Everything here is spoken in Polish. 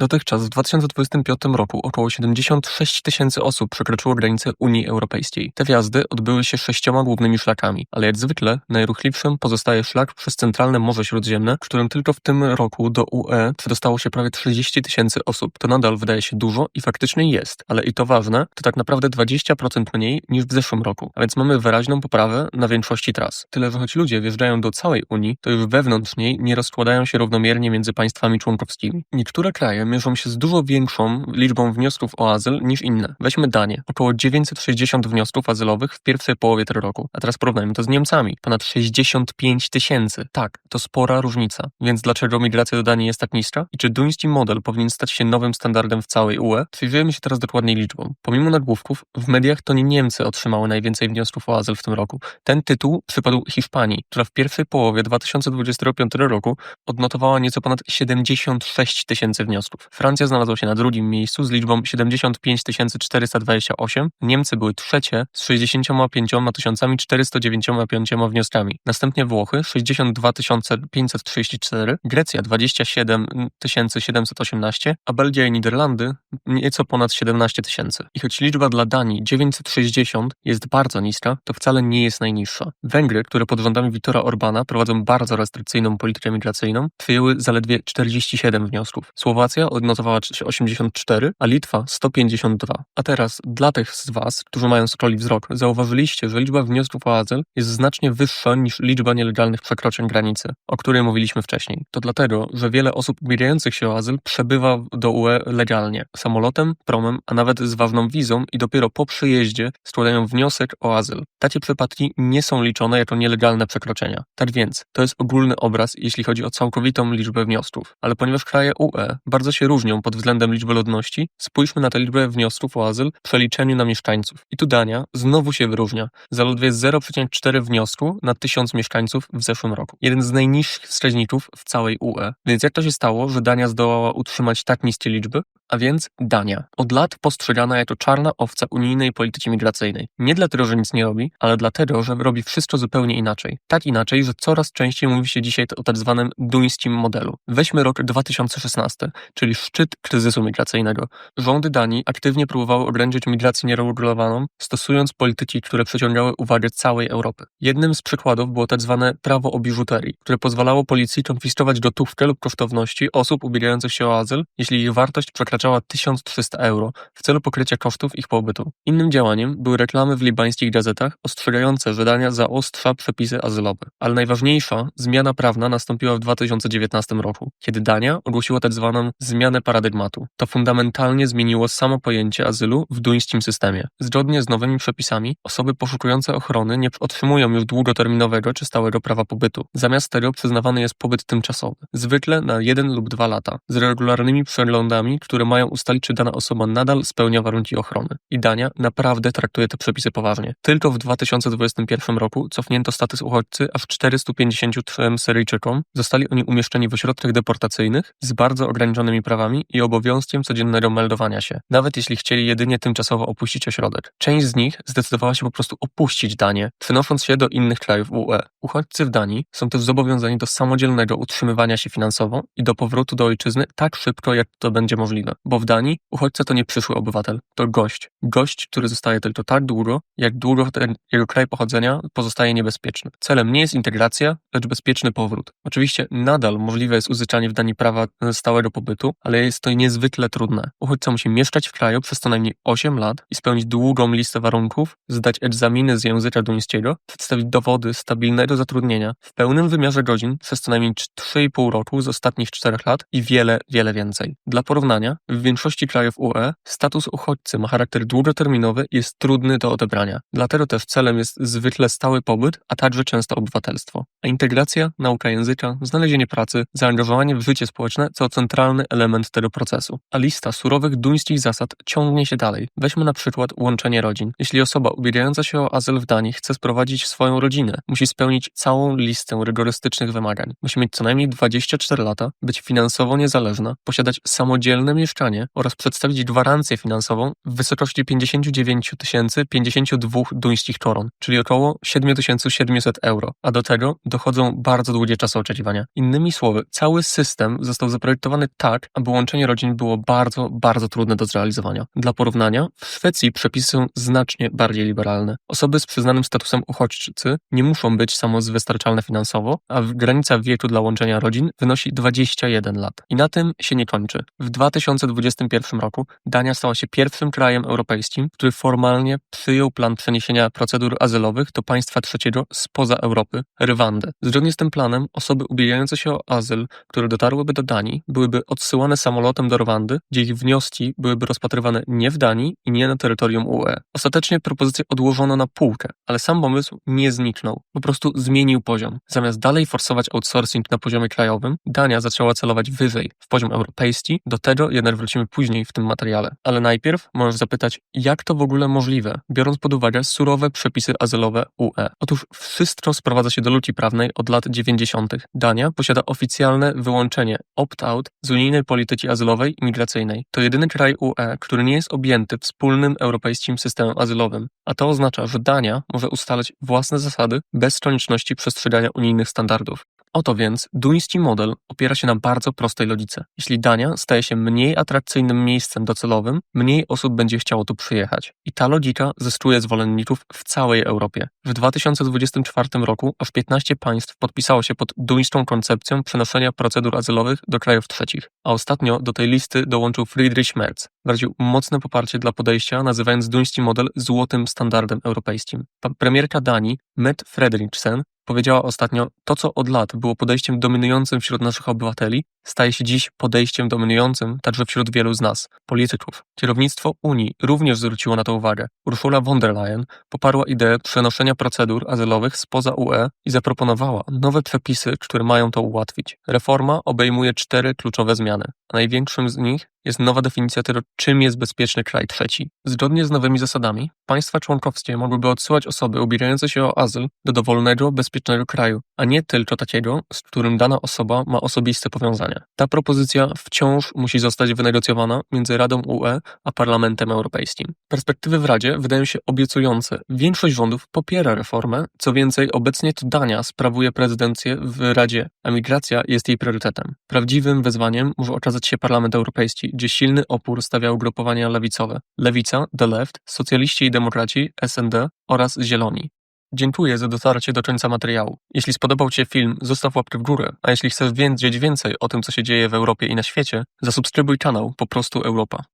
Dotychczas w 2025 roku około 76 tysięcy osób przekroczyło granicę Unii Europejskiej. Te wjazdy odbyły się sześcioma głównymi szlakami, ale jak zwykle najruchliwszym pozostaje szlak przez centralne Morze Śródziemne, którym tylko w tym roku do UE przedostało się prawie 30 tysięcy osób. To nadal wydaje się dużo i faktycznie jest, ale i to ważne, to tak naprawdę 20% mniej niż w zeszłym roku, a więc mamy wyraźną poprawę na większości tras. Tyle, że choć ludzie wjeżdżają do całej Unii, to już wewnątrz niej nie rozkładają się równomiernie między państwami członkowskimi. Niektóre kraje mierzą się z dużo większą liczbą wniosków o azyl niż inne. Weźmy Danię. Około 960 wniosków azylowych w pierwszej połowie tego roku. A teraz porównajmy to z Niemcami. Ponad 65 tysięcy. Tak, to spora różnica. Więc dlaczego migracja do Danii jest tak niska? I czy duński model powinien stać się nowym standardem w całej UE? Przyjrzyjmy się teraz dokładniej liczbom. Pomimo nagłówków, w mediach to nie Niemcy otrzymały najwięcej wniosków o azyl w tym roku. Ten tytuł przypadł Hiszpanii, która w pierwszej połowie 2025 roku odnotowała nieco ponad 76 tysięcy wniosków. Francja znalazła się na drugim miejscu z liczbą 75 428, Niemcy były trzecie z 65 495 wnioskami. Następnie Włochy 62 534, Grecja 27 718, a Belgia i Niderlandy nieco ponad 17 tysięcy. I choć liczba dla Danii 960 jest bardzo niska, to wcale nie jest najniższa. Węgry, które pod rządami Viktora Orbana prowadzą bardzo restrykcyjną politykę migracyjną, przyjęły zaledwie 47 wniosków. Słowacja odnotowała 84, a Litwa 152. A teraz dla tych z Was, którzy mają skroli wzrok, zauważyliście, że liczba wniosków o azyl jest znacznie wyższa niż liczba nielegalnych przekroczeń granicy, o której mówiliśmy wcześniej. To dlatego, że wiele osób ubiegających się o azyl przebywa do UE legalnie, samolotem, promem, a nawet z ważną wizą i dopiero po przyjeździe składają wniosek o azyl. Takie przypadki nie są liczone jako nielegalne przekroczenia. Tak więc, to jest ogólny obraz, jeśli chodzi o całkowitą liczbę wniosków. Ale ponieważ kraje UE bardzo się różnią pod względem liczby ludności, spójrzmy na tę liczbę wniosków o azyl w przeliczeniu na mieszkańców. I tu Dania znowu się wyróżnia. Zaledwie 0,4 wniosku na 1000 mieszkańców w zeszłym roku. Jeden z najniższych wskaźników w całej UE. Więc jak to się stało, że Dania zdołała utrzymać tak niskie liczby? A więc Dania. Od lat postrzegana jako czarna owca unijnej polityki migracyjnej. Nie dlatego, że nic nie robi, ale dlatego, że robi wszystko zupełnie inaczej. Tak inaczej, że coraz częściej mówi się dzisiaj o tak zwanym duńskim modelu. Weźmy rok 2016, czyli szczyt kryzysu migracyjnego. Rządy Danii aktywnie próbowały ograniczyć migrację nieregulowaną, stosując polityki, które przyciągały uwagę całej Europy. Jednym z przykładów było tak zwane prawo o biżuterii, które pozwalało policji konfiskować gotówkę lub kosztowności osób ubiegających się o azyl, jeśli ich wartość przekraczała 1300 euro w celu pokrycia kosztów ich pobytu. Innym działaniem były reklamy w libańskich gazetach ostrzegające, że Dania zaostrza przepisy azylowe. Ale najważniejsza zmiana prawna nastąpiła w 2019 roku, kiedy Dania ogłosiła tak zwaną zmianę paradygmatu. To fundamentalnie zmieniło samo pojęcie azylu w duńskim systemie. Zgodnie z nowymi przepisami, osoby poszukujące ochrony nie otrzymują już długoterminowego czy stałego prawa pobytu. Zamiast tego przyznawany jest pobyt tymczasowy, zwykle na jeden lub dwa lata, z regularnymi przeglądami, które mają ustalić, czy dana osoba nadal spełnia warunki ochrony. I Dania naprawdę traktuje te przepisy poważnie. Tylko w 2021 roku cofnięto status uchodźcy aż 453 Syryjczykom. Zostali oni umieszczeni w ośrodkach deportacyjnych z bardzo ograniczonymi prawami i obowiązkiem codziennego meldowania się, nawet jeśli chcieli jedynie tymczasowo opuścić ośrodek. Część z nich zdecydowała się po prostu opuścić Danię, przenosząc się do innych krajów UE. Uchodźcy w Danii są też zobowiązani do samodzielnego utrzymywania się finansowo i do powrotu do ojczyzny tak szybko, jak to będzie możliwe. Bo w Danii uchodźca to nie przyszły obywatel, to gość. Gość, który zostaje tylko tak długo, jak długo ten jego kraj pochodzenia pozostaje niebezpieczny. Celem nie jest integracja, lecz bezpieczny powrót. Oczywiście nadal możliwe jest uzyskanie w Danii prawa stałego pobytu, ale jest to niezwykle trudne. Uchodźca musi mieszkać w kraju przez co najmniej 8 lat i spełnić długą listę warunków, zdać egzaminy z języka duńskiego, przedstawić dowody stabilnego zatrudnienia w pełnym wymiarze godzin przez co najmniej 3,5 roku z ostatnich 4 lat i wiele, wiele więcej. Dla porównania, w większości krajów UE status uchodźcy ma charakter długoterminowy i jest trudny do odebrania. Dlatego też celem jest zwykle stały pobyt, a także często obywatelstwo. A integracja, nauka języka, znalezienie pracy, zaangażowanie w życie społeczne to centralny element tego procesu. A lista surowych duńskich zasad ciągnie się dalej. Weźmy na przykład łączenie rodzin. Jeśli osoba ubiegająca się o azyl w Danii chce sprowadzić swoją rodzinę, musi spełnić całą listę rygorystycznych wymagań. Musi mieć co najmniej 24 lata, być finansowo niezależna, posiadać samodzielne mieszkanie, mieszkanie oraz przedstawić gwarancję finansową w wysokości 59 052 duńskich koron, czyli około 7700 euro, a do tego dochodzą bardzo długie czasy oczekiwania. Innymi słowy, cały system został zaprojektowany tak, aby łączenie rodzin było bardzo, bardzo trudne do zrealizowania. Dla porównania, w Szwecji przepisy są znacznie bardziej liberalne. Osoby z przyznanym statusem uchodźcy nie muszą być samozwystarczalne finansowo, a granica wieku dla łączenia rodzin wynosi 21 lat. I na tym się nie kończy. W 2021 roku Dania stała się pierwszym krajem europejskim, który formalnie przyjął plan przeniesienia procedur azylowych do państwa trzeciego spoza Europy, Rwandy. Zgodnie z tym planem osoby ubiegające się o azyl, które dotarłyby do Danii, byłyby odsyłane samolotem do Rwandy, gdzie ich wnioski byłyby rozpatrywane nie w Danii i nie na terytorium UE. Ostatecznie propozycję odłożono na półkę, ale sam pomysł nie zniknął. Po prostu zmienił poziom. Zamiast dalej forsować outsourcing na poziomie krajowym, Dania zaczęła celować wyżej, w poziom europejski. Do tego jednak wrócimy później w tym materiale. Ale najpierw możesz zapytać, jak to w ogóle możliwe, biorąc pod uwagę surowe przepisy azylowe UE. Otóż wszystko sprowadza się do luki prawnej od lat 90. Dania posiada oficjalne wyłączenie opt-out z unijnej polityki azylowej i migracyjnej. To jedyny kraj UE, który nie jest objęty wspólnym europejskim systemem azylowym, a to oznacza, że Dania może ustalać własne zasady bez konieczności przestrzegania unijnych standardów. Oto więc duński model opiera się na bardzo prostej logice. Jeśli Dania staje się mniej atrakcyjnym miejscem docelowym, mniej osób będzie chciało tu przyjechać. I ta logika zyskuje zwolenników w całej Europie. W 2024 roku aż 15 państw podpisało się pod duńską koncepcją przenoszenia procedur azylowych do krajów trzecich, a ostatnio do tej listy dołączył Friedrich Merz. Wyraził mocne poparcie dla podejścia, nazywając duński model złotym standardem europejskim. Premierka Danii, Mette Frederiksen, powiedziała ostatnio, to co od lat było podejściem dominującym wśród naszych obywateli, staje się dziś podejściem dominującym także wśród wielu z nas, polityków. Kierownictwo Unii również zwróciło na to uwagę. Ursula von der Leyen poparła ideę przenoszenia procedur azylowych spoza UE i zaproponowała nowe przepisy, które mają to ułatwić. Reforma obejmuje cztery kluczowe zmiany, a największym z nich jest nowa definicja tego, czym jest bezpieczny kraj trzeci. Zgodnie z nowymi zasadami, państwa członkowskie mogłyby odsyłać osoby ubiegające się o azyl do dowolnego, bezpiecznego kraju, a nie tylko takiego, z którym dana osoba ma osobiste Ta propozycja wciąż musi zostać wynegocjowana między Radą UE a Parlamentem Europejskim. Perspektywy w Radzie wydają się obiecujące. Większość rządów popiera reformę, co więcej, obecnie to Dania sprawuje prezydencję w Radzie, a migracja jest jej priorytetem. Prawdziwym wyzwaniem może okazać się Parlament Europejski, gdzie silny opór stawiają ugrupowania lewicowe. Lewica, The Left, socjaliści i demokraci, SND oraz Zieloni. Dziękuję za dotarcie do końca materiału. Jeśli spodobał Ci się film, zostaw łapkę w górę, a jeśli chcesz wiedzieć więcej o tym, co się dzieje w Europie i na świecie, zasubskrybuj kanał Po prostu Europa.